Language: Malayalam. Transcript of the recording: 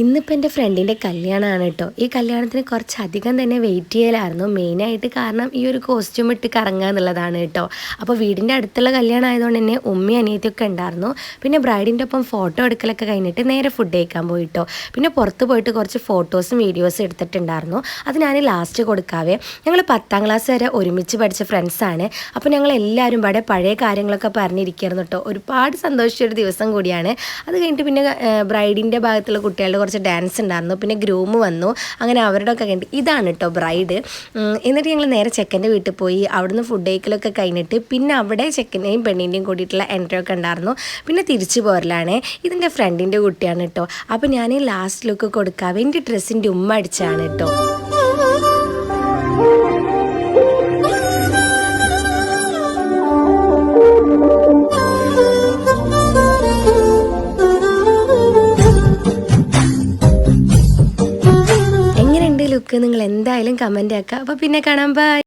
ഇന്നിപ്പോൾ എന്റെ ഫ്രണ്ടിന്റെ കല്യാണമാണ് കേട്ടോ. ഈ കല്യാണത്തിന് കുറച്ചധികം തന്നെ വെയിറ്റ് ചെയ്യലായിരുന്നു. മെയിനായിട്ട് കാരണം ഈ ഒരു കോസ്റ്റ്യൂം ഇട്ട് കറങ്ങുക എന്നുള്ളതാണ് കേട്ടോ. അപ്പോൾ വീടിന്റെ അടുത്തുള്ള കല്യാണം ആയതുകൊണ്ട് തന്നെ ഉമ്മി അനിയത്തിയൊക്കെ ഉണ്ടായിരുന്നു. പിന്നെ ബ്രൈഡിന്റെ ഒപ്പം ഫോട്ടോ എടുക്കലൊക്കെ കഴിഞ്ഞിട്ട് നേരെ ഫുഡ് കഴിക്കാൻ പോയി പോയിട്ടോ പിന്നെ പുറത്ത് പോയിട്ട് കുറച്ച് ഫോട്ടോസും വീഡിയോസും എടുത്തിട്ടുണ്ടായിരുന്നു. അത് ഞാൻ ലാസ്റ്റ് കൊടുക്കാവേ. ഞങ്ങൾ പത്താം ക്ലാസ് വരെ ഒരുമിച്ച് പഠിച്ച ഫ്രണ്ട്സാണ് അപ്പോൾ ഞങ്ങൾ എല്ലാവരും ഇവിടെ പഴയ കാര്യങ്ങളൊക്കെ പറഞ്ഞിരിക്കുകയായിരുന്നു കേട്ടോ. ഒരുപാട് സന്തോഷിച്ച ഒരു ദിവസം കൂടിയാണ്. അത് കഴിഞ്ഞിട്ട് പിന്നെ ബ്രൈഡിന്റെ ഭാഗത്തുള്ള കുട്ടികളുടെ കുറച്ച് ഡാൻസ് ഉണ്ടായിരുന്നു. പിന്നെ ഗ്രൂമ് വന്നു. അങ്ങനെ അവരുടെ ഒക്കെ കണ്ടിട്ട് ഇതാണ് കേട്ടോ ബ്രൈഡ് എന്നിട്ട് ഞങ്ങൾ നേരെ ചെക്കന്റെ വീട്ടിൽ പോയി. അവിടുന്ന് ഫുഡ് കഴിക്കലൊക്കെ കഴിഞ്ഞിട്ട് പിന്നെ അവിടെ ചെക്കന്റെയും പെണ്ണിന്റെയും കൂടിയിട്ടുള്ള എൻട്രി ഒക്കെ ഉണ്ടായിരുന്നു. പിന്നെ തിരിച്ചു പോരലാണ്. ഇതിന്റെ ഫ്രണ്ടിന്റെ കുട്ടിയാണ് കേട്ടോ അപ്പോൾ ഞാൻ ലാസ്റ്റ് ലുക്ക് കൊടുക്കാവേ എന്റെ ഡ്രസ്സിന്റെ ഉമ്മ അടിച്ചാണ് കേട്ടോ ലുക്ക് നിങ്ങൾ എന്തായാലും കമന്റ് ആക്കുക. അപ്പോൾ പിന്നെ കാണാം ബൈ